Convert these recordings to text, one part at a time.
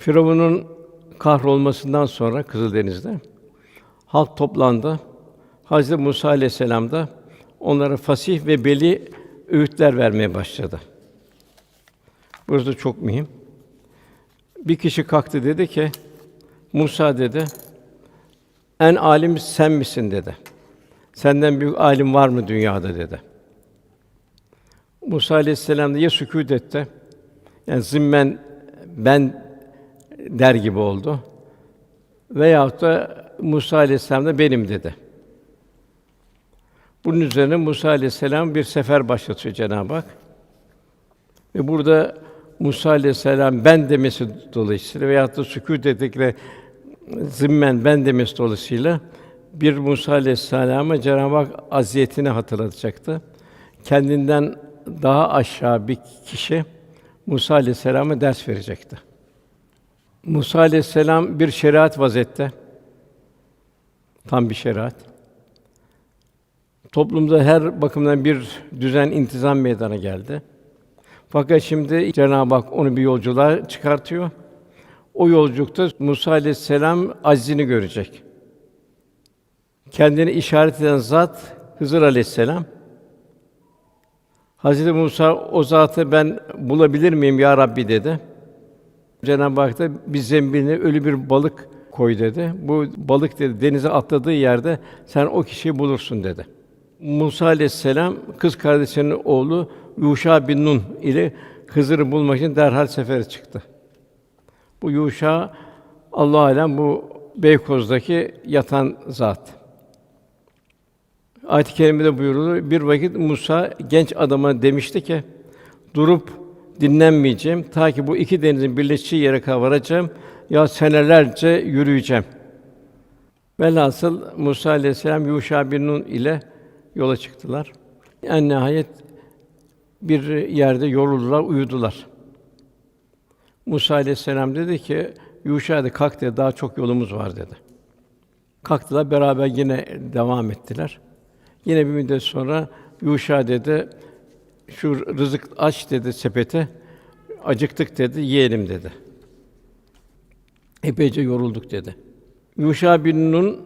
Firavun'un kahrolmasından sonra Kızıldeniz'de halk toplandı. Hazreti Musa aleyhisselam da onlara fasih ve beli öğütler vermeye başladı. Burası çok mühim. Bir kişi kalktı dedi ki, Musa dedi, en alim sen misin dedi. Senden büyük alim var mı dünyada dedi. Musa aleyhisselam da ya sükût etti, yani zimmen ben der gibi oldu. Veyahut da Musa aleyhisselam da benim dedi. Bunun üzerine Musa aleyhisselam bir sefer başlatıyor Cenab-ı Hak. Ve burada Musa aleyhisselam ben demesi dolayısıyla veyahut da sükût ettikle zimmen ben demesi dolayısıyla bir Musa aleyhisselama Cenab-ı Hak aziyetini hatırlatacaktı. Kendinden daha aşağı bir kişi Musa aleyhisselama ders verecekti. Musa aleyhisselam bir şeriat vazette. Tam bir şeriat. Toplumda her bakımdan bir düzen, intizam meydana geldi. Fakat şimdi Cenab-ı Hak onu bir yolculuğa çıkartıyor. O yolculukta Musa aleyhisselam aczini görecek. Kendini işaret eden zat Hızır aleyhisselam. Hazreti Musa o zatı ben bulabilir miyim ya Rabbi dedi. Cenab-ı Hak da bir zembiline ölü bir balık koy dedi. Bu balık dedi denize atladığı yerde sen o kişiyi bulursun dedi. Musa aleyhisselam kız kardeşinin oğlu Yuşa bin Nun ile Hızır'ı bulmak için derhal sefere çıktı. Bu Yuşa Allah alem bu Beykoz'daki yatan zat. Ayet-i kerimede buyurulur. Bir vakit Musa genç adama demişti ki durup dinlenmeyeceğim ta ki bu iki denizin birleştiği yere kadar varacağım ya senelerce yürüyeceğim. Velhasıl Musa aleyhisselam Yuşa bin Nun ile yola çıktılar. En nihayet bir yerde yoruldular, uyudular. Musa aleyhisselam dedi ki, Yuşa hadi kalk dedi, daha çok yolumuz var dedi. Kalktılar, beraber yine devam ettiler. Yine bir müddet sonra Yuşa dedi, şu rızık aç dedi sepete, acıktık dedi, yiyelim dedi. Epeyce yorulduk dedi. Yuşa bin Nun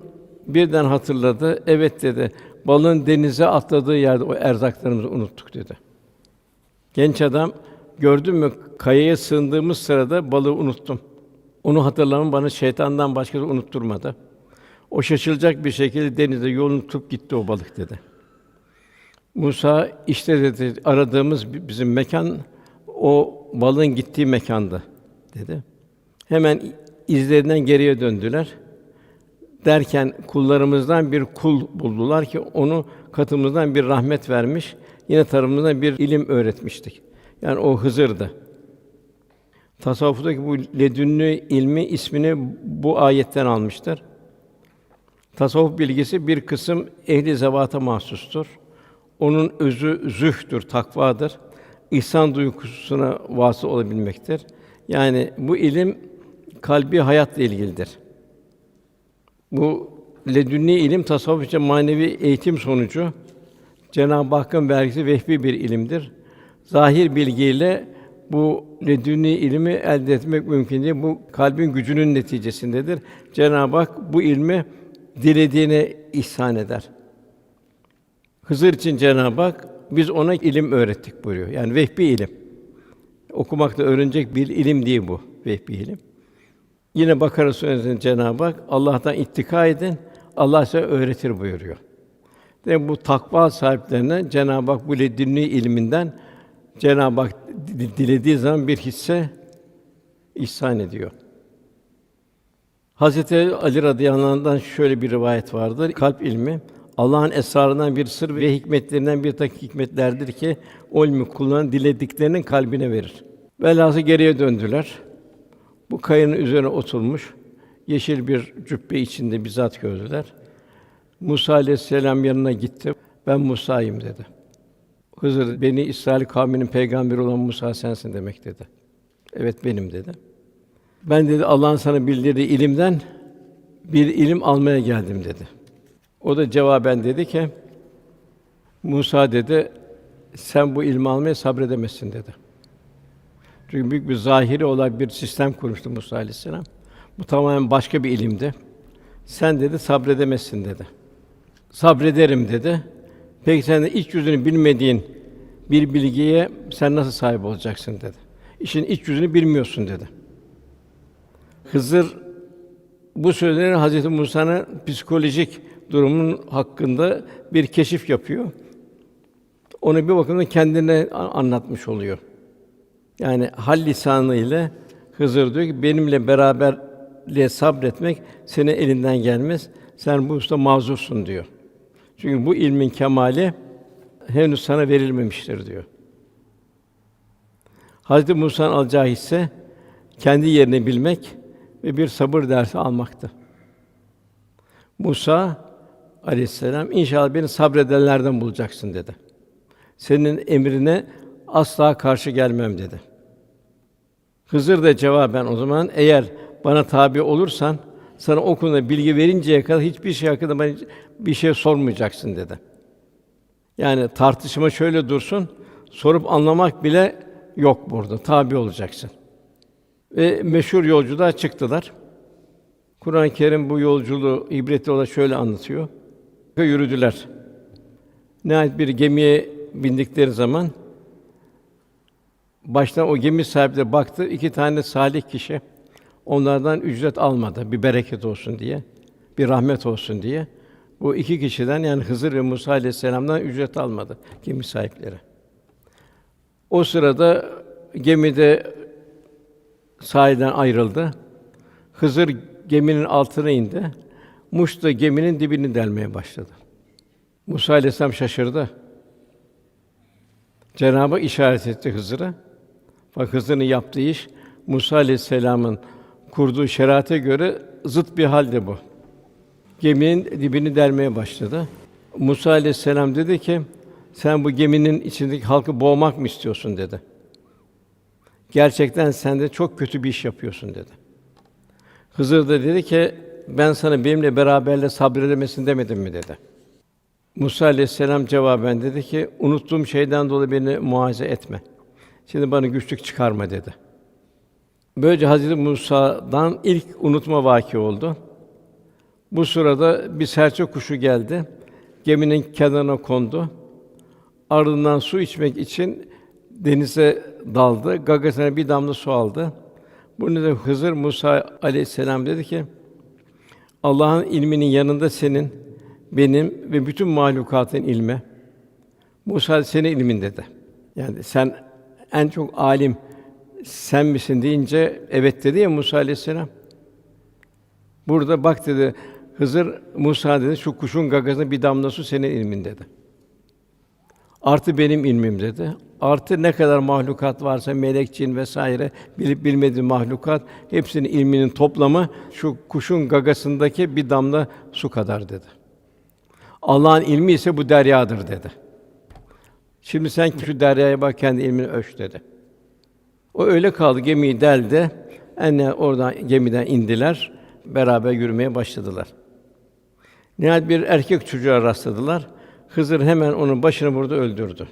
birden hatırladı. Evet dedi. Balığın denize atladığı yerde o erzaklarımızı unuttuk dedi. Genç adam gördün mü kayaya sığındığımız sırada balığı unuttum. Onu hatırlamam bana şeytandan başkası unutturmadı. O şaşılacak bir şekilde denizde yolunu tutup gitti o balık dedi. Musa işte dedi aradığımız bi- bizim mekan o balığın gittiği mekandı dedi. Hemen izlerinden geriye döndüler. Derken kullarımızdan bir kul buldular ki onu katımızdan bir rahmet vermiş, yine tarafımızdan bir ilim öğretmiştik. Yani o Hızır'dı. Tasavvuftaki bu ledünlü ilmi ismini bu ayetten almıştır. Tasavvuf bilgisi bir kısım ehli zevata mahsustur. Onun özü zühdür, takvadır. İhsan duygusuna vasıl olabilmektir. Yani bu ilim kalbi hayatla ilgilidir. Bu ledünni ilim tasavvufça manevi eğitim sonucu Cenab-ı Hakk'ın vergisi vehbi bir ilimdir. Zahir bilgiyle bu ledünni ilmi elde etmek mümkün değil. Bu kalbin gücünün neticesindedir. Cenab-ı Hak bu ilmi dilediğine ihsan eder. Hızır için Cenab-ı Hak biz ona ilim öğrettik buyuruyor. Yani vehbi ilim. Okumakta öğrenecek bir ilim değil bu vehbi ilim. Yine Bakara suresinde Cenab-ı Hak Allah'tan ittika edin, Allah size öğretir buyuruyor. Ve bu takva sahiplerine Cenab-ı Hak bu ledünni ilminden Cenab-ı Hak di- dilediği zaman bir hisse ihsan ediyor. Hazreti Ali radıyallahu anh'dan şöyle bir rivayet vardır. Kalp ilmi Allah'ın esrarından bir sır ve hikmetlerinden bir takım hikmetlerdir ki o ilmi kullanan dilediklerinin kalbine verir. Velhâsıl geriye döndüler. Bu kayanın üzerine oturmuş yeşil bir cübbe içinde bir zat gördüler. Musa aleyhisselam yanına gitti. Ben Musa'yım dedi. Hızır beni İsrail kavminin peygamberi olan Musa sensin demek dedi. Evet benim dedi. Ben dedi Allah'ın sana bildirdiği ilimden bir ilim almaya geldim dedi. O da cevaben dedi ki Musa dedi sen bu ilmi almaya sabredemezsin dedi. Çünkü büyük bir zahiri olan bir sistem kurmuştu Musa aleyhisselam. Bu tamamen başka bir ilimdi. Sen dedi sabredemezsin dedi. Sabrederim dedi. Peki sen de iç yüzünü bilmediğin bir bilgiye sen nasıl sahip olacaksın dedi. İşin iç yüzünü bilmiyorsun dedi. Hızır bu sözleri Hazreti Musa'nın psikolojik durumunun hakkında bir keşif yapıyor. Onu bir bakımdan kendine anlatmış oluyor. Yani hal lisanı ile Hızır diyor ki benimle beraberliğe sabretmek senin elinden gelmez. Sen bu usta mazursun diyor. Çünkü bu ilmin kemali henüz sana verilmemiştir diyor. Hazreti Musa'nın alacağı hisse kendi yerini bilmek ve bir sabır dersi almaktı. Musa aleyhisselam inşallah beni sabredenlerden bulacaksın dedi. Senin emrine asla karşı gelmem dedi. Hızır da cevaben o zaman eğer bana tabi olursan sana o konuda bilgi verinceye kadar hiçbir şey hakkında bana bir şey sormayacaksın dedi. Yani tartışma şöyle dursun, sorup anlamak bile yok burada. Tabi olacaksın. Ve meşhur yolculuğa çıktılar. Kur'an-ı Kerim bu yolculuğu ibretli olarak şöyle anlatıyor. Yürüdüler. Nihayet bir gemiye bindikleri zaman baştan o gemi sahipleri baktı, iki tane salih kişi onlardan ücret almadı, bir bereket olsun diye, bir rahmet olsun diye. Bu iki kişiden yani Hızır ve Musa aleyhisselam'dan ücret almadı gemi sahipleri. O sırada gemide sahilden ayrıldı. Hızır geminin altına indi. Muş da geminin dibini delmeye başladı. Musa aleyhisselam şaşırdı. Cenabı işaret etti Hızır'a. Bak Hızır'ın yaptığı iş Musa aleyhisselam'ın kurduğu şerate göre zıt bir halde bu. Geminin dibini delmeye başladı. Musa aleyhisselam dedi ki, sen bu geminin içindeki halkı boğmak mı istiyorsun dedi. Gerçekten sen de çok kötü bir iş yapıyorsun dedi. Hızır da dedi ki, ben sana benimle beraberle sabredemesin demedim mi dedi. Musa aleyhisselam cevaben dedi ki, unuttuğum şeyden dolayı beni muaze etme. Şimdi bana güçlük çıkarma dedi. Böylece Hazreti Musa'dan ilk unutma vaki oldu. Bu sırada bir serçe kuşu geldi. Geminin kenarına kondu. Ardından su içmek için denize daldı. Gagasına bir damla su aldı. Bunu da Hızır Musa aleyhisselam dedi ki: Allah'ın ilminin yanında senin, benim ve bütün mahlukatın ilmi. Musa senin ilmin dedi. Yani sen en çok alim sen misin deyince evet dedi ya Musa aleyhisselam. Burada bak dedi Hızır Musa dedi şu kuşun gagasına bir damla su senin ilmin dedi. Artı benim ilmim dedi. Artı ne kadar mahlukat varsa melek, cin vesaire bilip bilmediği mahlukat hepsinin ilminin toplamı şu kuşun gagasındaki bir damla su kadar dedi. Allah'ın ilmi ise bu deryadır dedi. Şimdi sen şu deryaya bak kendi ilmini ölç dedi. O öyle kaldı gemiyi deldi. Enne oradan gemiden indiler. Beraber yürümeye başladılar. Nihayet bir erkek çocuğa rastladılar. Hızır hemen onun başını burada öldürdü.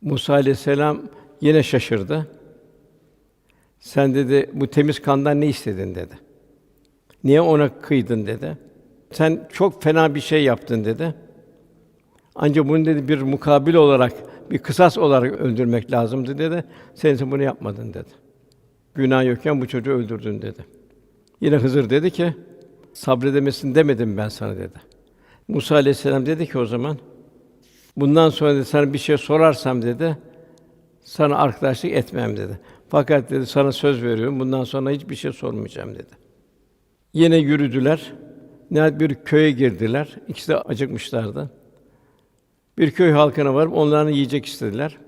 Musa aleyhisselam yine şaşırdı. Sen dedi bu temiz kandan ne istedin dedi. Niye ona kıydın dedi. Sen çok fena bir şey yaptın dedi. Ancak bunu dedi bir mukabil olarak, bir kısas olarak öldürmek lazımdı dedi. Sen ise bunu yapmadın dedi. Günah yokken bu çocuğu öldürdün dedi. Yine Hızır dedi ki, sabredemesin demedim ben sana dedi. Musa aleyhisselam dedi ki o zaman, bundan sonra dedi, sana bir şey sorarsam dedi, sana arkadaşlık etmem dedi. Fakat dedi sana söz veriyorum, bundan sonra hiçbir şey sormayacağım dedi. Yine yürüdüler. Nihayet bir köye girdiler. İkisi de acıkmışlardı. Bir köy halkına varıp onlardan yiyecek istediler.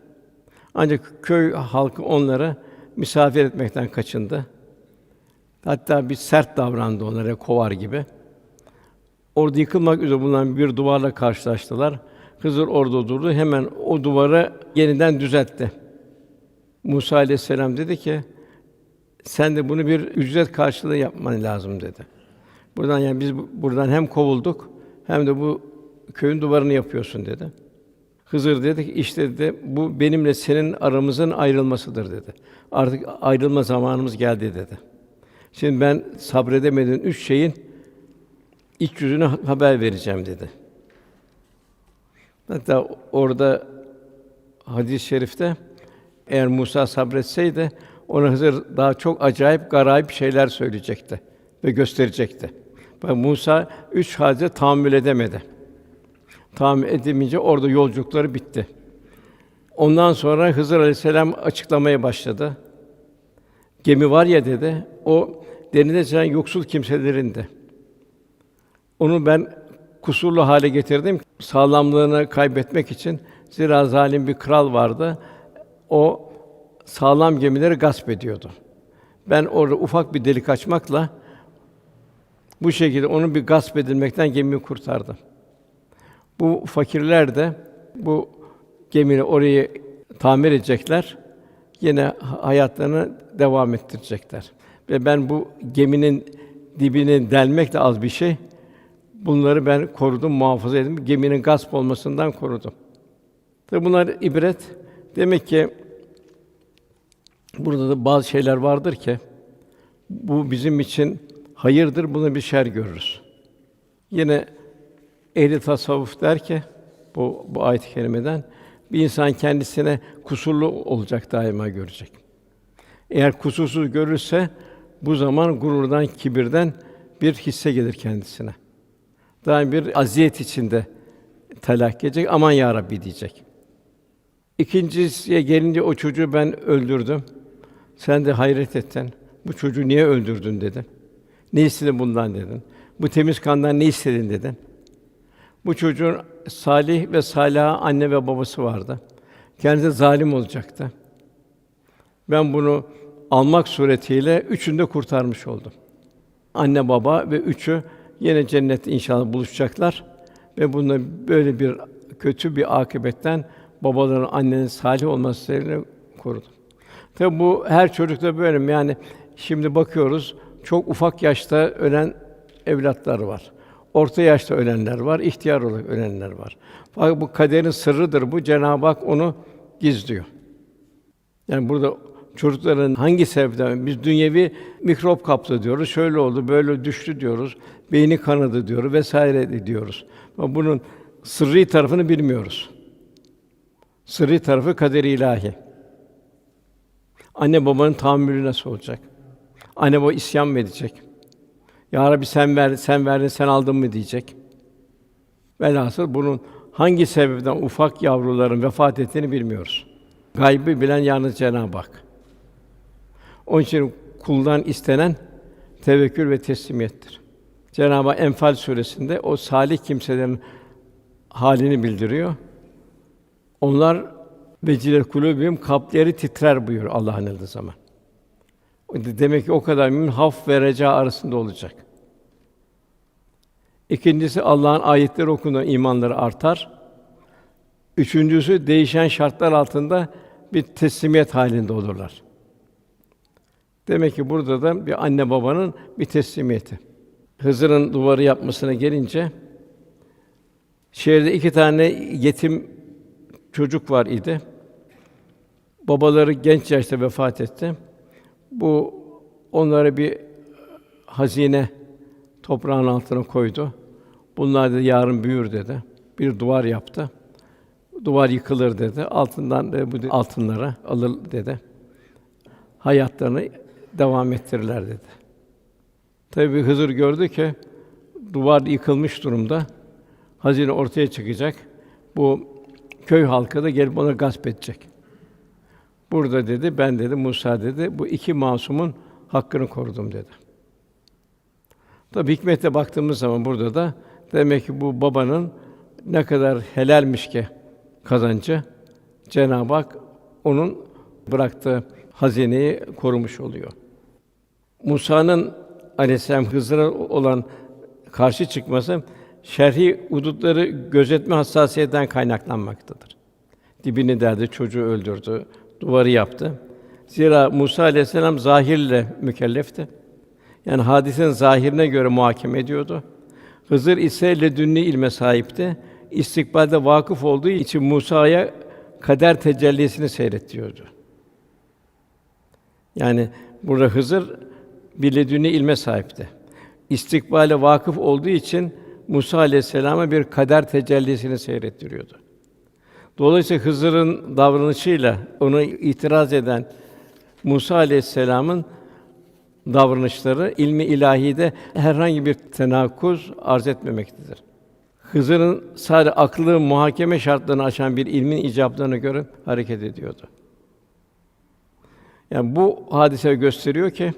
Ancak köy halkı onlara misafir etmekten kaçındı. Hatta bir sert davrandı onlara kovar gibi. Orada yıkılmak üzere bulunan bir duvarla karşılaştılar. Hızır orada durdu. Hemen o duvarı yeniden düzeltti. Musa aleyhisselam dedi ki: Sen de bunu bir ücret karşılığı yapman lazım dedi. Buradan yani biz bu- buradan hem kovulduk hem de bu köyün duvarını yapıyorsun dedi. Hızır dedi ki işte dedi bu benimle senin aramızın ayrılmasıdır dedi. Artık ayrılma zamanımız geldi dedi. Şimdi ben sabredemediğim üç şeyin iç yüzünü ha- haber vereceğim dedi. Hatta orada hadis-i şerifte eğer Musa sabretseydi ona Hızır daha çok acayip garayip şeyler söyleyecekti ve gösterecekti. Bak Musa üç hadise tahammül edemedi. Tahammül edemeyince orada yolculukları bitti. Ondan sonra Hızır Aleyhisselam açıklamaya başladı. Gemi var ya dedi, o denizde yaşayan yoksul kimselerindi. Onu ben kusurlu hale getirdim sağlamlığını kaybetmek için. Zira zalim bir kral vardı. O sağlam gemileri gasp ediyordu. Ben orada ufak bir delik açmakla bu şekilde onun bir gasp edilmekten gemiyi kurtardım. Bu fakirler de bu gemiyi orayı tamir edecekler. Yine hayatlarını devam ettirecekler. Ve ben bu geminin dibini delmek de az bir şey. Bunları ben korudum, muhafaza ettim. Geminin gasp olmasından korudum. Tabi bunlar ibret. Demek ki burada da bazı şeyler vardır ki bu bizim için hayırdır, buna bir şer görürüz. Yine ehli tasavvuf der ki bu bu ayet-i kerimeden bir insan kendisine kusurlu olacak daima görecek. Eğer kusursuz görürse bu zaman gururdan, kibirden bir hisse gelir kendisine. Daim bir aziyet içinde telakki edecek. Aman ya Rabbi diyecek. İkincisiye gelince o çocuğu ben öldürdüm. Sen de hayret ettin. Bu çocuğu niye öldürdün dedin. Ne istedin bundan dedin. Bu temiz kandan ne istedin dedin. Bu çocuğun salih ve salih anne ve babası vardı. Kendisi zalim olacaktı. Ben bunu almak suretiyle üçünü de kurtarmış oldum. Anne baba ve üçü yine cennette inşallah buluşacaklar ve bunu böyle bir kötü bir akıbetten babaların annenin salih olması sebebiyle korudum. Tabi bu her çocukta böyle mi? Yani şimdi bakıyoruz çok ufak yaşta ölen evlatlar var. Orta yaşta ölenler var, ihtiyar olarak ölenler var. Fakat bu kaderin sırrıdır bu. Cenab-ı Hak onu gizliyor. Yani burada çocukların hangi sebepten biz dünyevi mikrop kaptı diyoruz. Şöyle oldu, böyle düştü diyoruz. Beyni kanadı diyoruz vesaire diyoruz. Ama bunun sırrı tarafını bilmiyoruz. Sırrı tarafı kader ilahi. Anne babanın tahammülü nasıl olacak? Anne baba isyan mı edecek? Ya Rabbi sen ver, sen verdin, sen aldın mı diyecek. Velhasıl bunun hangi sebepten ufak yavruların vefat ettiğini bilmiyoruz. Gaybı bilen yalnız Cenab-ı Hak. Onun için kuldan istenen tevekkül ve teslimiyettir. Cenab-ı Hak Enfal suresinde o salih kimselerin halini bildiriyor. Onlar vecile kulubim kalpleri titrer buyur Allah'ın elinde zaman. Demek ki o kadar mümin haf ve reca arasında olacak. İkincisi Allah'ın ayetleri okunduğunda imanları artar. Üçüncüsü değişen şartlar altında bir teslimiyet halinde olurlar. Demek ki burada da bir anne babanın bir teslimiyeti. Hızır'ın duvarı yapmasına gelince şehirde iki tane yetim çocuk var idi. Babaları genç yaşta vefat etti. Bu onlara bir hazine toprağın altına koydu. Bunlar dedi yarın büyür dedi. Bir duvar yaptı. Duvar yıkılır dedi. Altından da bu altınlara alır dedi. Hayatlarını devam ettirirler dedi. Tabii Hızır gördü ki duvar yıkılmış durumda. Hazine ortaya çıkacak. Bu köy halkı da gelip ona gasp edecek. Burada dedi, ben dedi, Musa dedi, bu iki masumun hakkını korudum dedi. Tabi hikmete baktığımız zaman burada da demek ki bu babanın ne kadar helalmiş ki kazancı Cenab-ı Hak onun bıraktığı hazineyi korumuş oluyor. Musa'nın aleyhisselam Hızır'a olan karşı çıkması şerhi hudutları gözetme hassasiyetinden kaynaklanmaktadır. Dibini derdi, çocuğu öldürdü, duvarı yaptı. Zira Musa aleyhisselam zahirle mükellefti. Yani hadisenin zahirine göre muhakeme ediyordu. Hızır ise ledünni ilme sahipti. istikbalde vakıf olduğu için Musa'ya kader tecellisini seyrettiriyordu. Yani burada Hızır bir ilme sahipti. İstikbale vakıf olduğu için Musa aleyhisselama bir kader tecellisini seyrettiriyordu. Dolayısıyla Hızır'ın davranışıyla onu itiraz eden Musa aleyhisselamın davranışları ilmi ilahide herhangi bir tenakuz arz etmemektedir. Hızır'ın sadece aklı muhakeme şartlarını aşan bir ilmin icablarına göre hareket ediyordu. Yani bu hadise gösteriyor ki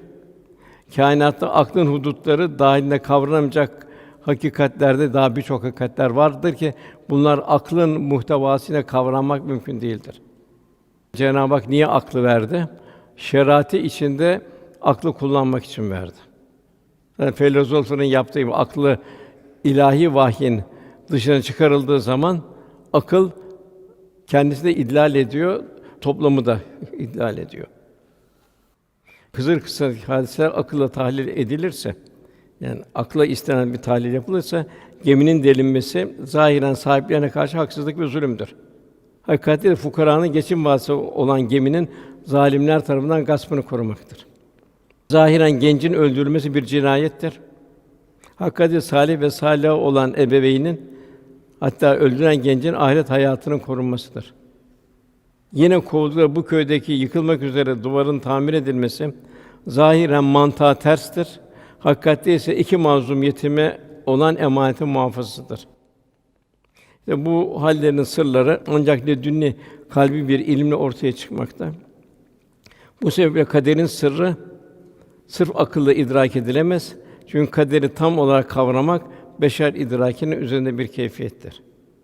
kainatta aklın hudutları dahilinde kavranamayacak hakikatlerde daha birçok hakikatler vardır ki bunlar aklın muhtevasıyla kavranmak mümkün değildir. Cenab-ı Hak niye aklı verdi? Şerati içinde aklı kullanmak için verdi. Yani filozofların yaptığı gibi aklı ilahi vahyin dışına çıkarıldığı zaman akıl kendisi de idlal ediyor, toplamı da idlal ediyor. Hızır kıssadaki hadiseler akılla tahlil edilirse, yani akla istenen bir tahlil yapılırsa geminin delinmesi zahiren sahiplerine karşı haksızlık ve zulümdür. Hakikatte de fukaranın geçim vasıtası olan geminin zalimler tarafından gaspını korumaktır. Zahiren gencin öldürülmesi bir cinayettir. Hakikatte salih ve salih olan ebeveynin hatta öldüren gencin ahiret hayatının korunmasıdır. Yine kovulduğu bu köydeki yıkılmak üzere duvarın tamir edilmesi zahiren mantığa terstir. Hakikatte ise iki mazlum yetime olan emanetin muhafazasıdır. İşte bu hallerin sırları ancak ledünni kalbi bir ilimle ortaya çıkmakta. Bu sebeple kaderin sırrı sırf akılla idrak edilemez. Çünkü kaderi tam olarak kavramak beşer idrakinin üzerinde bir keyfiyettir.